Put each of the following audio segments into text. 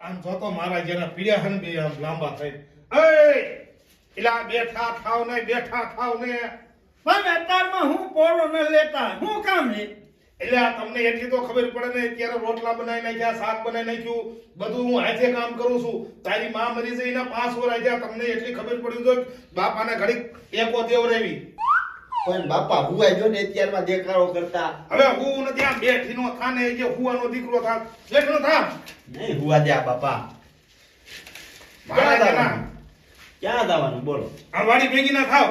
આમ જોતો મારા જેના પીડ્યા હન બે આમ લાંબા થઈ. એ એલા બેઠા થાવ ને બેઠા થાવ ને. પણ અત્યારમાં હું પોળો ન લેતા હું કામ લે એટલે આ તમને એટલી તો ખબર પડે ને અત્યારે રોટલા બનાવી નાખ્યા શાક બનાવી નાખ્યું બધું હું આજે કામ કરું છું. તારી માં મરી જઈને પાસ પાંચ આજે તમને એટલી ખબર પડી તો બાપાને ઘડીક એકો દેવ રેવી પણ બાપા હુઆ જો ને અત્યારમાં દેખાડો કરતા. હવે હું નથી આમ બેઠીનો થાને જે હુવાનો દીકરો થા બેઠીનો થા. નહીં હુવા દે આ બાપા. મારા દાદા ક્યાં દાવાનું? બોલો. આ વાડી ભેગી ના થાવ.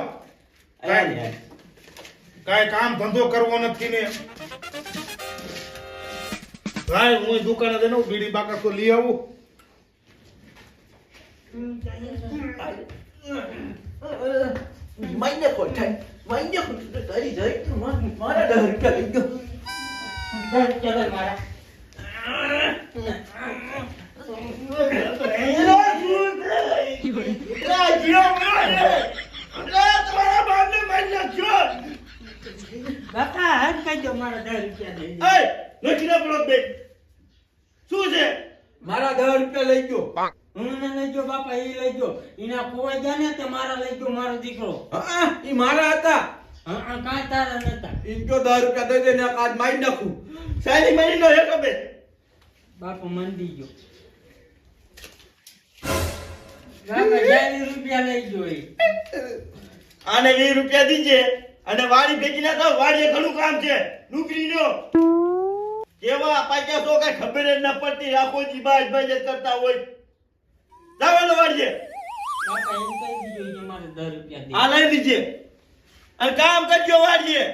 ને અહીંયા. કામ ધંધો કરવો નથી ને. ભાઈ હું દુકાને જઈને બીડી બાકસ તો લઈ આવું. મહિને કોઈ માઈને કોઠાઈ તારી તું મારા દસ રૂપિયા લઈ ગયો? ચલો મારા બાપા હાથ કહી મારા દસ રૂપિયા. શું છે? મારા દસ રૂપિયા લઈ ગયો? હું ને લઈ ગયો બાપા એ લઈ ગયો એના ખોવાઈ ગયા ને તે મારા લઈ ગયો મારો દીકરો. હા ઈ મારા હતા. હા હા, કાંઈ તારા નતા. ઈ જો દસ રૂપિયા દઈ દે ને આજ મારી નાખું. સારી મારી નો એક બે બાપુ મંદી ગયો રૂપિયા લઈ ગયો આને વીસ રૂપિયા દીજે અને વાડી ભેગી ના થાવ વાડીએ ઘણું કામ છે. નુકરી નો કેવા પાક્યા તો કઈ ખબર જ ના પડતી રાખો જી બાજ બાજ જ કરતા હોય. જાવાનો વાડીએ બાપા એમ કહી દીધું કે મારે દસ રૂપિયા દે. આ લઈ દીજે. અને કામ કરજો વાડીએ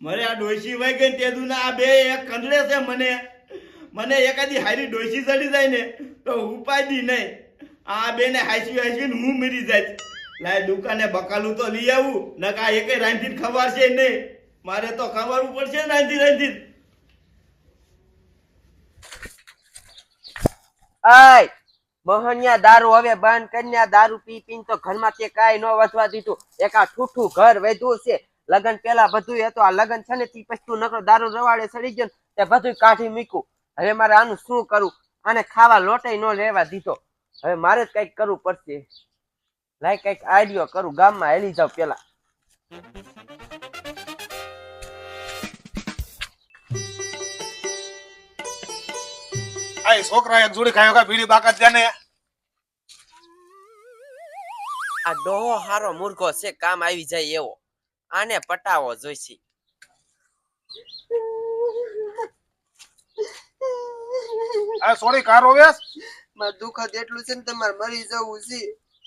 મારે આ ડોશી વહી ગઈ તે દુના આ બે એક કંદડે છે મને. મને એકાદી હારી ડોશી ચડી જાય ને તો ઉપાડી નહીં. આ બેને હાસી હાસી ને હું મરી જાય લાય દુકાને બકાલું તો લઈ આવું નકા એકે રાંધી ખબર છે નહીં. મારે તો ખબર પડશે રાંધી રાંધી આય મોહનિયા દારૂ હવે બંધ કન્યા દારૂ પી પીને તો ઘરમાં તે કાંઈ ન વધવા દીધું. એક આ ઠૂઠું ઘર વધ્યું છે. લગન પેલા બધું હતું આ લગન છે ને, તી પછી નકરો દારૂ રવાડે સડી ગયો તે બધું કાઢી મૂક્યું. હવે મારે આનું શું કરું? આને ખાવા લોટે ન લેવા દીધો. હવે મારે જ કંઈક કરવું પડશે. લાઈ કંઈક આઈડિયો કરું, ગામમાં હેલી જાવ પેલા આ એ છોકરા એક જોડી ખાયો કા બીડી બાકસ ત્યાં આ ડોહો હારો મુર્ગો છે કામ આવી જાય એવો. આને પટાવો જોઈશે. આ સોરી કારો વેસ? મારે દુઃખ જ એટલું છે ને તમારે મરી જવું છે.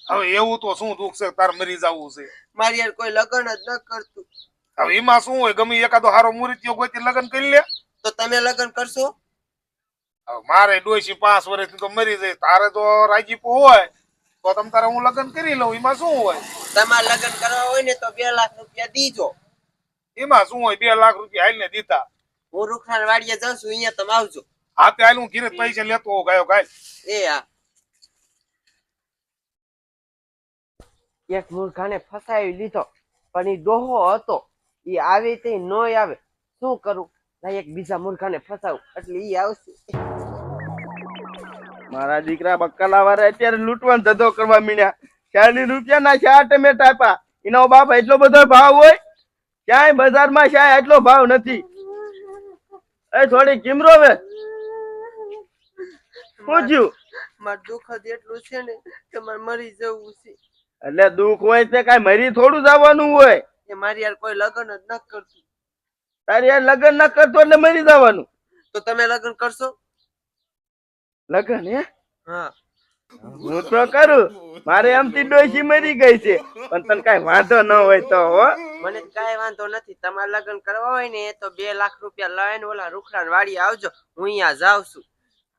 હવે એવું તો શું દુઃખ છે તાર મરી જવું છે? મારી યાર કોઈ લગ્ન જ ન કરતું. હવે એમાં શું હોય? ગમે એકાદો હારો મુરીત્યો કોઈ લગ્ન કરી લે. તો તમે લગ્ન કરશો? મારે ડોશી પાંચ વર્ષથી તો મરી જાય. તારે તો રાજીપો હોય તો તમ તારે હું લગ્ન કરી લઉં. એમાં શું હોય? તમારે લગ્ન કરવા હોય ને તો બે લાખ રૂપિયા દીજો. એમાં શું હોય? બે લાખ રૂપિયા હાલ ને દીધા. હું રૂખડાન વાડીએ જાઉં છું અહીંયા તમે આવજો. હા તે હાલ હું ઘીરે પૈસા લેતો ગયો ગાયો ગાય. એ હા. એક મૂર્ખાને ફસાવી લીધો પણ એ ડોહો હતો. એ આવે તે નોય આવે. શું કરું? એક બીજા મૂર્ખાને ફસાવું એટલે એ આવશે. મારા દીકરા બક્કલા વાળા અત્યારે લૂંટવાનો ધંધો કરવા મીડ્યા ચાલીસ રૂપિયા ના શા ટમેટા આપ્યા એનો બાપ એટલો બધો ભાવ હોય? ક્યાંય બજારમાં શા એટલો ભાવ નથી? એ થોડી કિમરો વે. પૂછ્યું માર દુઃખ જ એટલું છે ને કે મારે મરી જવું છે. એટલે દુઃખ હોય તે કાંઈ મરી થોડું જવાનું હોય? એ મારી યાર કોઈ લગ્ન જ ન કરતું. તારી યાર લગ્ન ન કરતો એટલે મરી જવાનું. તો તમે લગ્ન કરશો? લગ્ન હે? હા. તો કરું. મારે એમથી ડોશી મરી ગઈ છે. પણ તને કાંઈ વાંધો ન હોય તો હો. મને કઈ વાંધો નથી. તમારે લગ્ન કરવા હોય ને તો બે લાખ રૂપિયા લઈને ઓલા રૂખડા વાડી આવજો. હું અહીંયા જાઉં છું.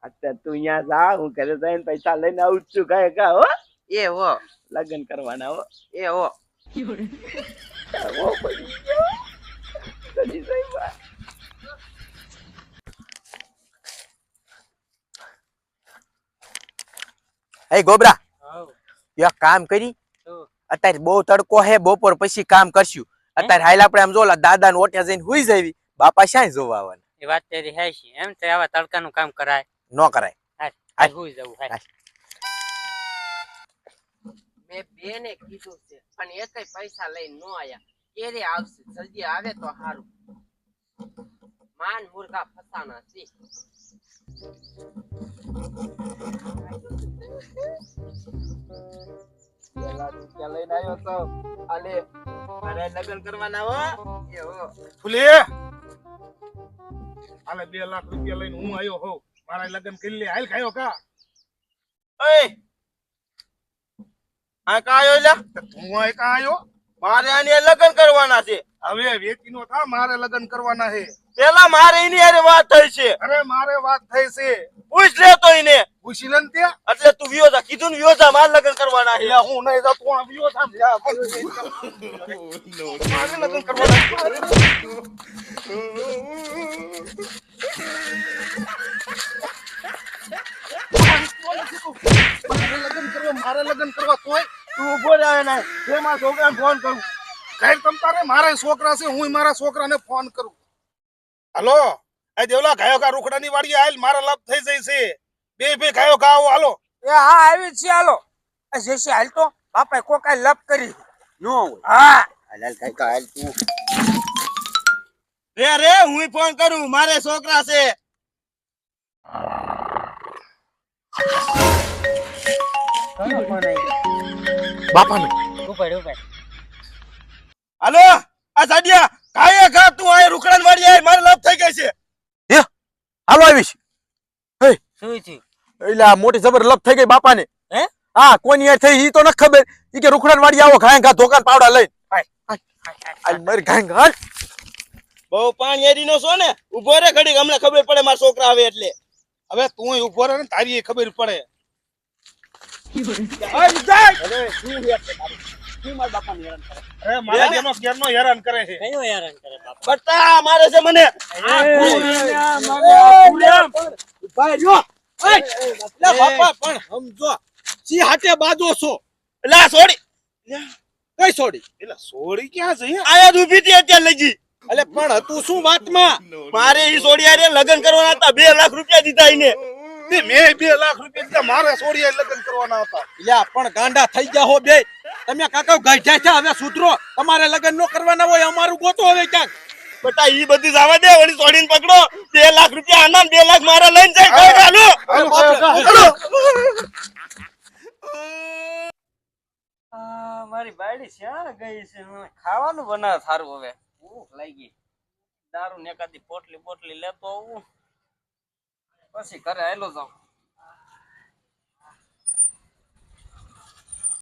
અત્યારે તું અહીંયા જા હું ઘરે જઈને પૈસા લઈને આવું છું કઈ કા હો. એ હો. લગ્ન કરવાના હો. એ હો. હો, પડી ગયો. પડી ગઈ વાત. એ ગોબરા યા કામ કરી. અત્યારે બહુ તડકો હે બપોર પછી કામ કરશું. અત્યારે હાલ આપણે આમ જોલા દાદા ને ઓટ્યા જઈને હુઈ જવી. બાપા શ્યાંય જોવા આવવાના. એ વાત તેરી હે છે એમ તો આવા તડકાનું કામ કરાય. ન કરાય. હાલ. હુઈ જવું હાલ. મેં બેને કીધું છે પણ એકેય પૈસા લઈ નો આયા. ક્યારે આવશે? જલ્દી આવે તો સારું માન મુર્ગા ફસાના છે. રૂપિયા લઈને આવ્યો તો આલે મારે લગ્ન કરવાના હો. એવો ફૂલે. હાલે બે લાખ રૂપિયા લઈને હું આવ્યો હો મારા લગ્ન કરી લે. હાલ ખાયો કા? ઓય. આ કાયો લ્યા? તું આ કા આવ્યો મારે આની લગ્ન કરવાના છે. હવે વેચી નો થા મારે લગ્ન કરવાના છે. પેલા મારે એની અરે વાત થઈ છે. અરે મારે વાત થઈ છે. પૂછ લે તો એને. પૂછી લે ને એટલે તું વિયોજા કીધું ને વિયોજા મારે લગ્ન કરવાના છે. હું નહીં જા તું આ જા. મારે લગ્ન કરવાના છે. મારે લગ્ન કરવા મારે લગ્ન કરવા તોય તું ઊભો રહે ને જે મારા છોકરાને ફોન કરું. કઈ તમ તારે મારા છોકરા છે હું મારા છોકરાને ફોન કરું. હાલો? એ દેવલા ગાયો કા રૂખડાની વાડી આયલ મારા લાભ થઈ જાય છે. બે બે ગાયો કા આવો હાલો. એ હા આવી છે હાલો. આ જેસી હાલ તો. બાપાએ કોકાઈ લપ કરી. નો હા. હાલ કઈ કા હાલ તું. રે રે હું ફોન કરું મારે છોકરા છે. બાપાને. ઉપર ઉપર હાલો આ સાડિયા કાયે ખા તું આય રૂખડાન વાળી આય મારે લાભ થઈ ગઈ છે. હાલો આવીશ. શું થયું? એટલે આ મોટી જબર લપ થઈ ગઈ બાપાને. હે? હા કોની યાર થઈ ઈ તો ન ખબર. ઈ કે રૂખડાન વાડી આવો ખાય ઘા ધોકાન પાવડા લઈ આય મર ગાંગ બહુ પાણી એરી નો છો ને? ઊભો રે ઘડી હમણાં ખબર પડે મારા છોકરા આવે એટલે. હવે તું ઊભો રે ને તારી એ ખબર પડે. બાજો છો એટલે સોડી છોડી એટલે સોડી ક્યાં આયા જ ઊભી હતી અત્યારે લઈ એટલે પણ હતું શું વાતમાં? મારે છોડી હારે લગ્ન કરવાના હતા, બે લાખ રૂપિયા દીધા એને. તે મેં બે લાખ રૂપિયા દીધા મારે સોડીએ લગ્ન કરવાના હતા. લ્યા પણ ગાંડા થઈ ગયા હો બે. તમે કાકા ગાઢ્યા છે હવે સુધરો. તમારે લગ્ન નો કરવાના હોય અમારું ગોતો હવે ક્યાંક. બેટા ઈ બધી જવા દે વળી છોડીને પકડો. બે લાખ રૂપિયા આના બે લાખ મારા લઈને જાય ચાલો મારી બાયડી શ્યાં ગઈ છે? ખાવાનું બનાવે સારું હવે. ભૂખ લાગી. દારૂ ને એકાદી પોટલી પોટલી લેતો આવું. પછી ઘરે આવેલો જાઉં